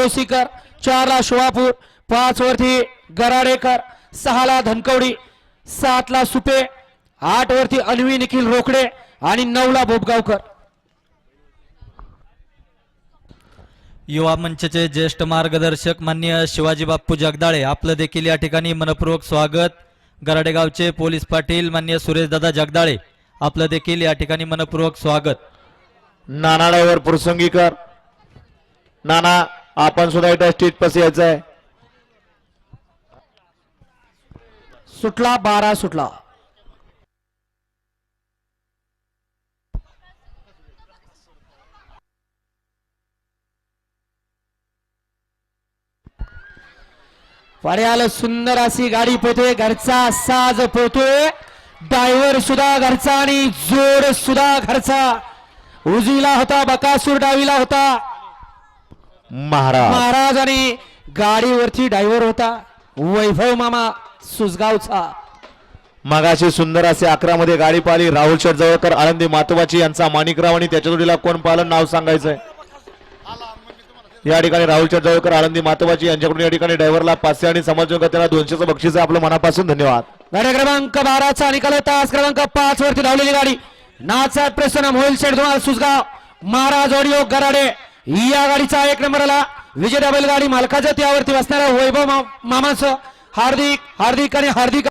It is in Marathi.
फिरदोसीकर चारला शिवापूर पाच वरती गराडेकर सहाला धनकवडी सातला सुपे आठ वरती अन्वी निखिल रोकडे आणि नऊला बोबगावकर. युवा मंचचे ज्येष्ठ मार्गदर्शक मान्य शिवाजी बाप्पू जगदाळे आपलं देखील या ठिकाणी मनपूर्वक स्वागत. गराडेगावचे पोलीस पाटील मान्य सुरेशदादा जगदाळे आपलं देखील या ठिकाणी मनपूर्वक स्वागत. नाना ड्रायव्हर पुरसंगीकर नाना आपण सुद्धा एकदा स्टेज पास यायचं आहे. सुटला बारा सुटला. पर्याला सुंदर अशी गाडी पोहतोय घरचा साज पोहतोय. डायव्हर सुद्धा घरचा आणि जोड सुद्धा घरचा. उजवीला होता बकासूर डावीला होता. महाराज. महाराज आणि गाडीवरती ड्रायव्हर होता वैभव मामा सुसगावचा मगाशी सुंदर असे अकरा मध्ये गाडी पाहिली राहुल शेठ जवळकर आळंदी मातोबाची यांचा माणिकराव आणि त्याच्या जोडीला कोण पालन नाव सांगायचंय. या ठिकाणी राहुल शेठ जवळकर आळंदी मातोबाची यांच्याकडून या ठिकाणी ड्रायव्हरला पाचशे आणि समाज त्यांना दोनशेचं बक्षीस आहे. आपलं मनापासून धन्यवाद. गाडी क्रमांक बाराचा निकाल तास क्रमांक पाच वरती धावलेली गाडी. नाचात प्रसन्न शेठ धुमाळ सुसगाव महाराज ऑडिओ गराडे. या गाडीचा एक नंबरला विजय बैलगाडी मालकाचं त्यावरती बसणारा वैभव मामाचं हार्दिक हार्दिक आणि हार्दिक